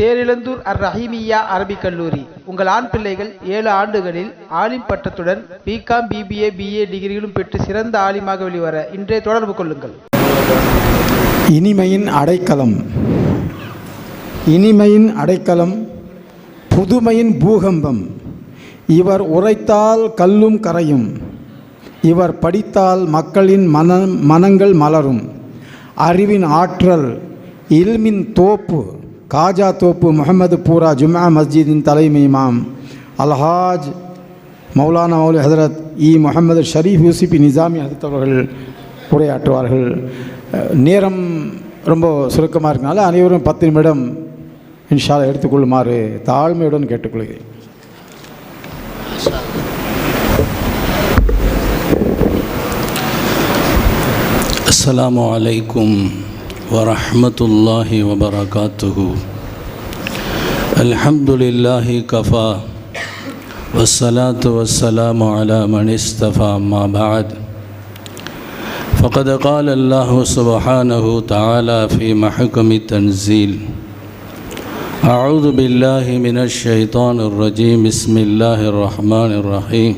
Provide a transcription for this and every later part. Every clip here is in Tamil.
தேரிழந்தூர் அர் ரஹீமியா அரபிக் கல்லூரி. உங்கள் ஆண் பிள்ளைகள் ஏழு ஆண்டுகளில் ஆலிம் பட்டத்துடன் பிகாம் பிபிஏ பிஏ டிகிரிகளும் பெற்று சிறந்த ஆலிமாக வெளிவர இன்றே தொடர்பு கொள்ளுங்கள். இனிமையின் அடைக்கலம். இனிமையின் அடைக்கலம் புதுமையின் பூகம்பம். இவர் உரைத்தால் கல்லும் கரையும். இவர் படித்தால் மக்களின் மன மனங்கள் மலரும். அறிவின் ஆற்றல் இல்மின் தோப்பு. காஜா தோப்பு முகமது பூரா ஜும்ஆ மஸ்ஜிதின் தலைமை இமாம். அல்ஹாஜ் மௌலானா மௌலி ஹசரத் இ முகமது ஷரீஃப் யூசிபி நிசாமி ஹசரத் அவர்கள் உரையாற்றுவார்கள். நேரம் ரொம்ப சுருக்கமாக இருக்கனால அனைவரும் பத்து நிமிடம் இன்ஷால எடுத்துக்கொள்ளுமாறு தாழ்மையுடன் கேட்டுக்கொள்கிறேன். அஸ்லாம் வலைக்கும் ورحمة الله وبركاته. الحمد لله كفى. والصلاة والسلام على من استفى ما بعد. فقد قال الله سبحانه تعالى في محكم التنزيل أعوذ بالله من الشيطان الرجيم. بسم الله الرحمن الرحيم.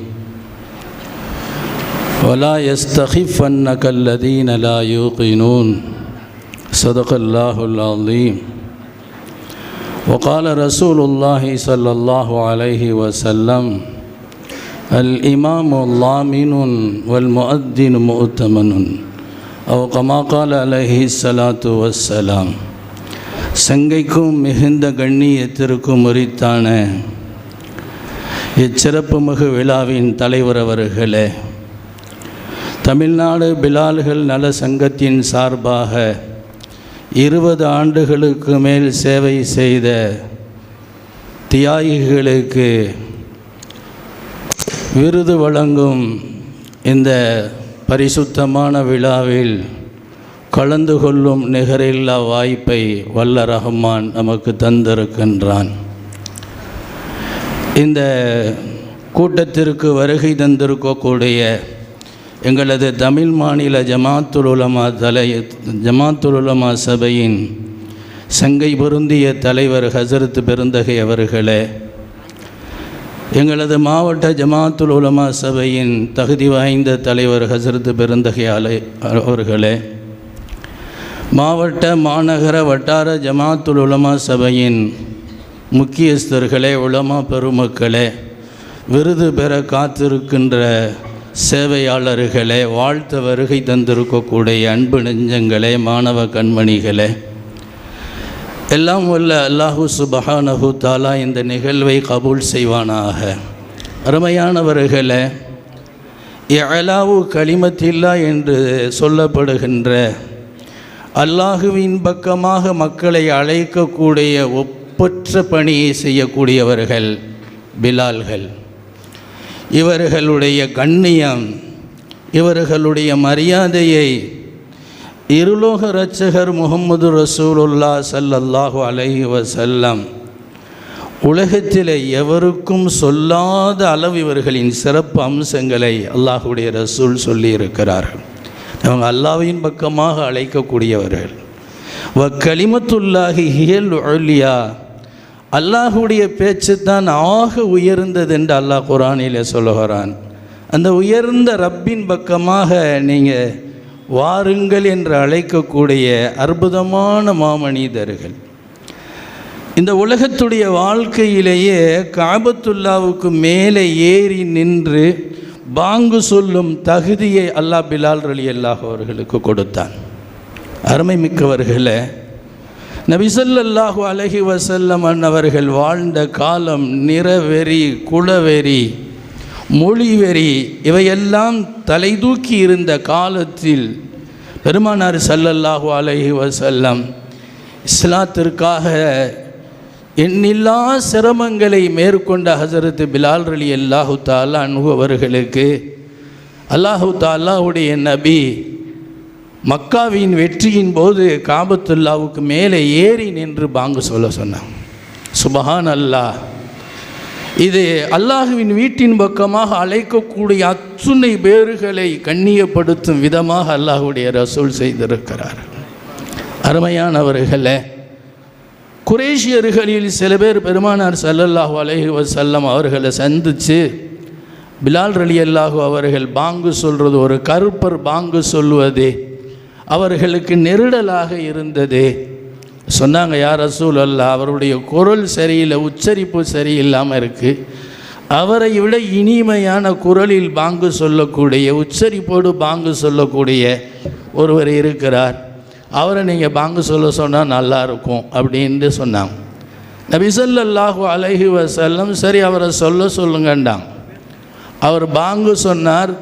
ولا يستخفنك الذين لا يوقنون. صدق الله العظيم وقال رسول الله صلى الله عليه وسلم الإمام ضامن والمؤذن مؤتمن أو كما قال عليه الصلاة والسلام சங்கைக்கும் மிகுந்த கண்ணியத்திற்கும் உரித்தான இச்சிறப்பு மிகு விழாவின் தலைவர் அவர்களே தமிழ்நாடு பிலால்கள் நல சங்கத்தின் சார்பாக இருபது ஆண்டுகளுக்கு மேல் சேவை செய்த தியாகிகளுக்கு விருது வழங்கும் இந்த பரிசுத்தமான விழாவில் கலந்து கொள்ளும் நிகரில்லா வாய்ப்பை வல்ல ரஹ்மான் நமக்கு தந்திருக்கின்றான். இந்த கூட்டத்திற்கு வருகை தந்திருக்கக்கூடிய எங்களது தமிழ் மாநில ஜமாத்துல் உலமா தலை ஜமாத்துல் உலமா சபையின் சங்கை பொருந்திய தலைவர் ஹசரத் பெருந்தகை அவர்களே எங்களது மாவட்ட ஜமாத்துல் உலமா சபையின் தகுதி வாய்ந்த தலைவர் ஹசரத் பெருந்தகை அலை அவர்களே மாவட்ட மாநகர வட்டார ஜமாத்துல் உலமா சபையின் முக்கியஸ்தர்களே உலமா பெருமக்களே விருது பெற காத்திருக்கின்ற சேவையாளர்களே வாழ்த்த வருகை தந்திருக்கக்கூடிய அன்பு நெஞ்சங்களே மாணவ கண்மணிகளே. எல்லாம் வல்ல அல்லாஹு சுபஹானஹு தாலா இந்த நிகழ்வை கபூல் செய்வானாக. அருமையானவர்களே எலாவு களிமத்தில்லா என்று சொல்லப்படுகின்ற அல்லாஹுவின் பக்கமாக மக்களை அழைக்கக்கூடிய ஒப்பற்ற பணியை செய்யக்கூடியவர்கள் பிலால்கள். இவர்களுடைய கண்ணியம் இவர்களுடைய மரியாதையை இருலோக இரட்சகர் முகமது ரசூலுல்லா சல்லல்லாஹு அலைஹி வசல்லம் உலகத்தில் எவருக்கும் சொல்லாத அளவு இவர்களின் சிறப்பு அம்சங்களை அல்லாஹுடைய ரசூல் சொல்லியிருக்கிறார்கள். அவங்க அல்லாவின் பக்கமாக அழைக்கக்கூடியவர்கள். வ கலிமத்துல்லாஹி ஹியல் ஒழியா அல்லாஹுடைய பேச்சு தான் ஆக உயர்ந்தது என்று அல்லாஹ் குரானிலே சொல்லுகிறான். அந்த உயர்ந்த ரப்பின் பக்கமாக நீங்கள் வாருங்கள் என்று அழைக்கக்கூடிய அற்புதமான மாமனிதர்கள். இந்த உலகத்துடைய வாழ்க்கையிலேயே காபத்துல்லாவுக்கு மேலே ஏறி நின்று பாங்கு சொல்லும் தகுதியை அல்லாஹ் பிலால் அலி அல்லாஹ் அவர்களுக்கு கொடுத்தான். அருமை மிக்கவர்களை நபிசல்லாஹு அலஹி வசல்லம் அன்னவர்கள் வாழ்ந்த காலம் நிறவெறி குளவெறி மொழிவெறி இவையெல்லாம் தலை தூக்கி இருந்த காலத்தில் பெருமானார் சல்லல்லாஹு அலஹி வசல்லம் இஸ்லாத்திற்காக எண்ணில்லா சிரமங்களை மேற்கொண்ட ஹசரத் பிலால் அலி அல்லாஹு தாலா அவர்களுக்கு அல்லாஹு தாலாவுடைய நபி மக்காவின் வெற்றியின் போது காபத்துல்லாவுக்கு மேலே ஏறி நின்று பாங்கு சொல்ல சொன்னான். சுபஹான் அல்லாஹ் இது அல்லாஹுவின் வீட்டின் பக்கமாக அழைக்கக்கூடிய அத்துணை பேறுகளை கண்ணியப்படுத்தும் விதமாக அல்லாஹுடைய ரசூல் செய்திருக்கிறார். அருமையானவர்களே குரேஷியர்களில் சில பேர் பெருமானார் சல்லல்லாஹு அலஹி வசல்லம் அவர்களை சந்தித்து பிலால் ரலி அல்லாஹு அவர்கள் பாங்கு சொல்கிறது ஒரு கருப்பர் பாங்கு சொல்லுவது அவர்களுக்கு நெருடலாக இருந்தது. சொன்னாங்க யார் ரசூல் அல்ல அவருடைய குரல் சரியில்லை உச்சரிப்பு சரியில்லாமல் இருக்குது அவரை விட இனிமையான குரலில் பாங்கு சொல்லக்கூடிய உச்சரிப்போடு பாங்கு சொல்லக்கூடிய ஒருவர் இருக்கிறார். அவரை நீங்கள் பாங்கு சொல்ல சொன்னால் நல்லா இருக்கும் அப்படின்னு சொன்னாங்க. நபி ஸல்லல்லாஹு அலைஹி வஸல்லம் சரி அவரை சொல்ல சொல்லுங்கண்டாங்க அவர் பாங்கு சொன்னார்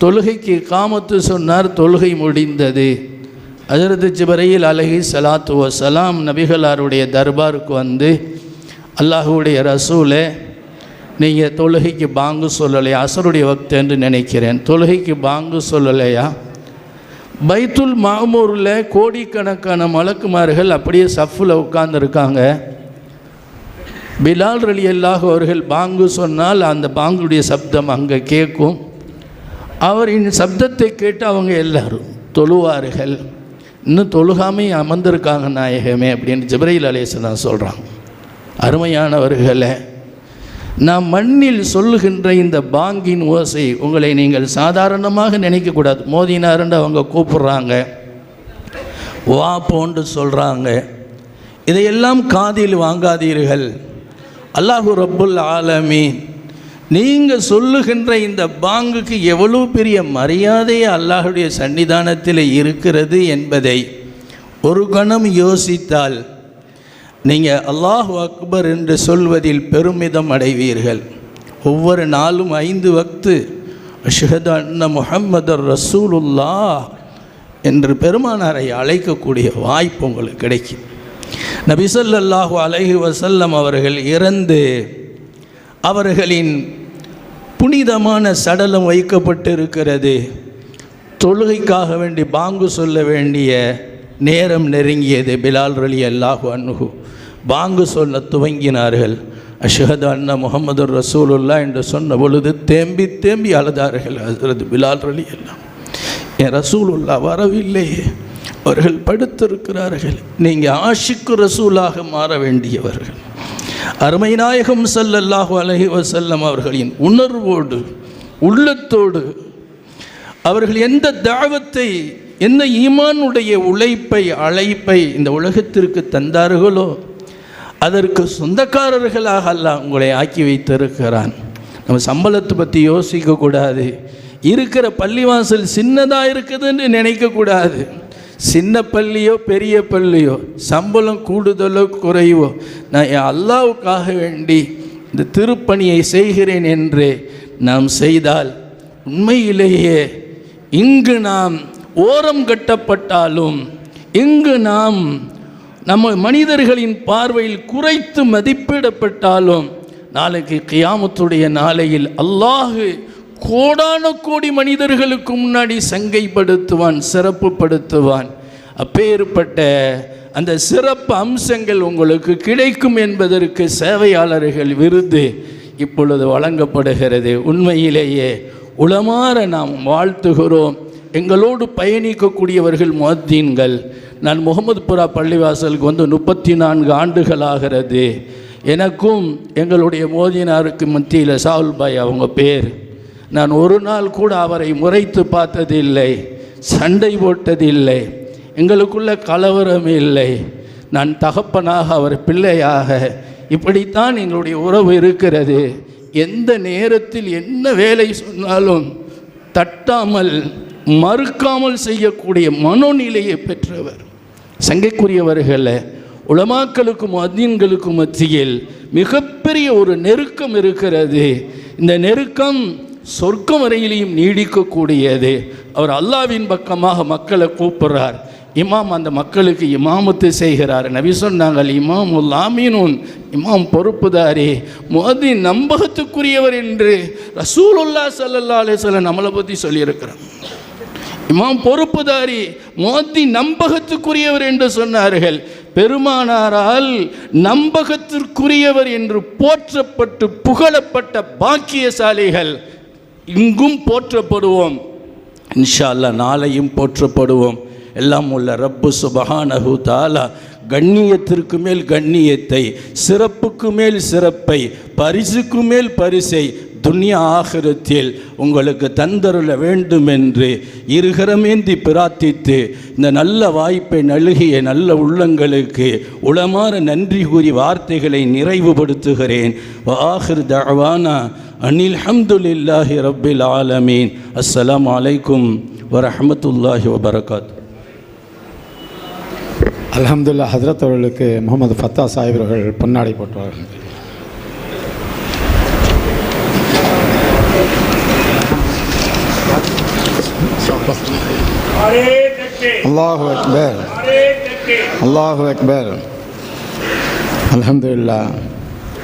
தொழுகைக்கு காமத்து சொன்னார் தொழுகை முடிந்தது. அதிரது ஜிபரையில் அலஹி சலாத்து வசலாம் நபிகளாருடைய தர்பாருக்கு வந்து அல்லாஹுடைய ரசூல நீங்கள் தொழுகைக்கு பாங்கு சொல்லலையா? அசருடைய வக்து என்று நினைக்கிறேன். தொழுகைக்கு பாங்கு சொல்லலையா? பைத்துல் மாமூரில் கோடிக்கணக்கான மலக்குமார்கள் அப்படியே சஃப்பில் உட்கார்ந்துருக்காங்க. பிலால் ரலி அல்லாஹ் அவர்கள் பாங்கு சொன்னால் அந்த பாங்குடைய சப்தம் அங்கே கேட்கும். அவரின் சப்தத்தை கேட்டு அவங்க எல்லாரும் தொழுவார்கள். இன்னும் தொழுகாமே அமர்ந்திருக்காங்க நாயகமே அப்படின்னு ஜிப்ரையில் அலேசலாம் சொல்கிறாங்க அருமையானவர்களே நாம் மண்ணில் சொல்லுகின்ற இந்த பாங்கின் ஓசை உங்களை நீங்கள் சாதாரணமாக நினைக்கக்கூடாது. மோதினாருன்னு அவங்க கூப்பிட்றாங்க. வா போன்று சொல்கிறாங்க இதையெல்லாம் காதில் வாங்காதீர்கள். அல்லாஹு ரப்புல் ஆலமீன். நீங்கள் சொல்லுகின்ற இந்த பாங்குக்கு எவ்வளோ பெரிய மரியாதை அல்லாஹுடைய சன்னிதானத்தில் இருக்கிறது என்பதை ஒரு கணம் யோசித்தால் நீங்கள் அல்லாஹு அக்பர் என்று சொல்வதில் பெருமிதம் அடைவீர்கள். ஒவ்வொரு நாளும் ஐந்து வக்து. அஷ்ஹது அண்ண முஹம்மதர் ரசூலுல்லா என்று பெருமானாரை அழைக்கக்கூடிய வாய்ப்பு உங்களுக்கு கிடைக்கும். நபிசல்லாஹு அலஹி வசல்லம் அவர்கள் இறந்து அவர்களின் புனிதமான சடலம் வைக்கப்பட்டு இருக்கிறது தொழுகைக்காக வேண்டி பாங்கு சொல்ல வேண்டிய நேரம் நெருங்கியது பிலால் ரலி அல்லாஹு அன்ஹு. பாங்கு சொல்ல துவங்கினார்கள். அஷ்ஹது அண்ணா முகமது ரசூலுல்லா என்று சொன்ன பொழுது தேம்பி தேம்பி அழுதார்கள் ஹஸ்ரத் பிலால் ரலி அல்லா என் ரசூலுல்லா வரவில்லையே அவர்கள் படுத்திருக்கிறார்கள். நீங்கள் ஆஷிக்கு ரசூலாக மாற வேண்டியவர்கள். அருமை நாயகம் ஸல்லல்லாஹு அலைஹி வஸல்லம் அவர்களின் உணர்வோடு உள்ளத்தோடு அவர்கள் எந்த தாவத்தை எந்த ஈமானுடைய உழைப்பை அழைப்பை இந்த உலகத்திற்கு தந்தார்களோ அதற்கு சொந்தக்காரர்களாக அல்ல உங்களை ஆக்கி வைத்திருக்கிறான். நம்ம சம்பளத்தை பற்றி யோசிக்கக்கூடாது. இருக்கிற பள்ளிவாசல் சின்னதாக இருக்குதுன்னு நினைக்கக்கூடாது. சின்ன பள்ளியோ பெரிய பள்ளியோ சம்பளம் கூடுதலோ குறைவோ நான் என் அல்லாவுக்காக வேண்டி இந்த திருப்பணியை செய்கிறேன் என்று நாம் செய்தால் உண்மையிலேயே இங்கு நாம் ஓரம் கட்டப்பட்டாலும் இங்கு நாம் நம்ம மனிதர்களின் பார்வையில் குறைத்து மதிப்பிடப்பட்டாலும் நாளைக்கு கியாமத்துடைய நாளையில் அல்லாஹு கோடான கோடி மனிதர்களுக்கு முன்னாடி சங்கைப்படுத்துவான் சிறப்புப்படுத்துவான். அப்பேற்பட்ட அந்த சிறப்பு அம்சங்கள் உங்களுக்கு கிடைக்கும் என்பதற்கு சேவையாளர்கள் விருது இப்பொழுது வழங்கப்படுகிறது. உண்மையிலேயே உளமாற நாம் வாழ்த்துகிறோம். எங்களோடு பயணிக்கக்கூடியவர்கள் முஅத்தீன்கள் நான் முகமதுபுரா பள்ளிவாசலுக்கு வந்து முப்பத்தி நான்கு ஆண்டுகளாகிறது. எனக்கும் எங்களுடைய மோதினாருக்கு மத்தியில் சாலுல்பாய் அவங்க பேர். நான் ஒரு நாள் கூட அவரை முறைத்து பார்த்ததில்லை சண்டை போட்டதில்லை எங்களுக்குள்ள கலவரம் இல்லை. நான் தகப்பனாக அவர் பிள்ளையாக. இப்படித்தான் எங்களுடைய உறவு இருக்கிறது. எந்த நேரத்தில் என்ன வேலை சொன்னாலும் தட்டாமல் மறுக்காமல் செய்யக்கூடிய மனோநிலையை பெற்றவர். சங்கைக்குரியவர்களை உலமாக்களுக்கும் அதீன்களுக்கும் மத்தியில் மிகப்பெரிய ஒரு நெருக்கம் இருக்கிறது. இந்த நெருக்கம் சொர்க்கம் வரையிலையும் நீடிக்கக்கூடியது. அவர் அல்லாவின் பக்கமாக மக்களை கூப்பிடுறார். இமாம் அந்த மக்களுக்கு இமாமத்து செய்கிறார். நபி சொன்னாங்கள் இமாம் லாமீனூன் இமாம் பொறுப்புதாரி மோதி நம்பகத்துக்குரியவர் என்று ரசூலுல்லா சல்லல்லா அலிஸ்வலம் நம்மளை பற்றி சொல்லியிருக்கிறார். இமாம் பொறுப்புதாரி மோதி நம்பகத்துக்குரியவர் என்று சொன்னார்கள். பெருமானாரால் நம்பகத்திற்குரியவர் என்று போற்றப்பட்டு புகழப்பட்ட பாக்கியசாலிகள் இங்கும் போற்றப்படுவோம். இன்ஷா நாளையும் போற்றப்படுவோம். எல்லாம் உள்ள ரப்பு சுபஹானஹு தாலா கண்ணியத்திற்கு மேல் கண்ணியத்தை சிறப்புக்கு மேல் சிறப்பை பரிசுக்கு மேல் பரிசை துன்யா ஆகிரத்தில் உங்களுக்கு தந்தருள வேண்டும் என்று இருகரமேந்தி பிரார்த்தித்து இந்த நல்ல வாய்ப்பை நல்கிய நல்ல உள்ளங்களுக்கு உளமாற நன்றி கூறி வார்த்தைகளை நிறைவுபடுத்துகிறேன். ஆஹிர் தவானா அனில் ஹம்துலில்லாஹி ரப்பில் ஆலமீன். அஸ்லாம் அலைக்கும் வரஹமத்துல்லாஹி வபரகாத். அலமதுல்லா ஹஜரத் அவர்களுக்கு முகமது ஃபத்தா சாஹிப் அவர்கள் பொன்னாடை போட்டுவார்கள். அல்லாஹு அக்பர் அல்லாஹு அக்பர் அல்ஹம்துலில்லாஹ்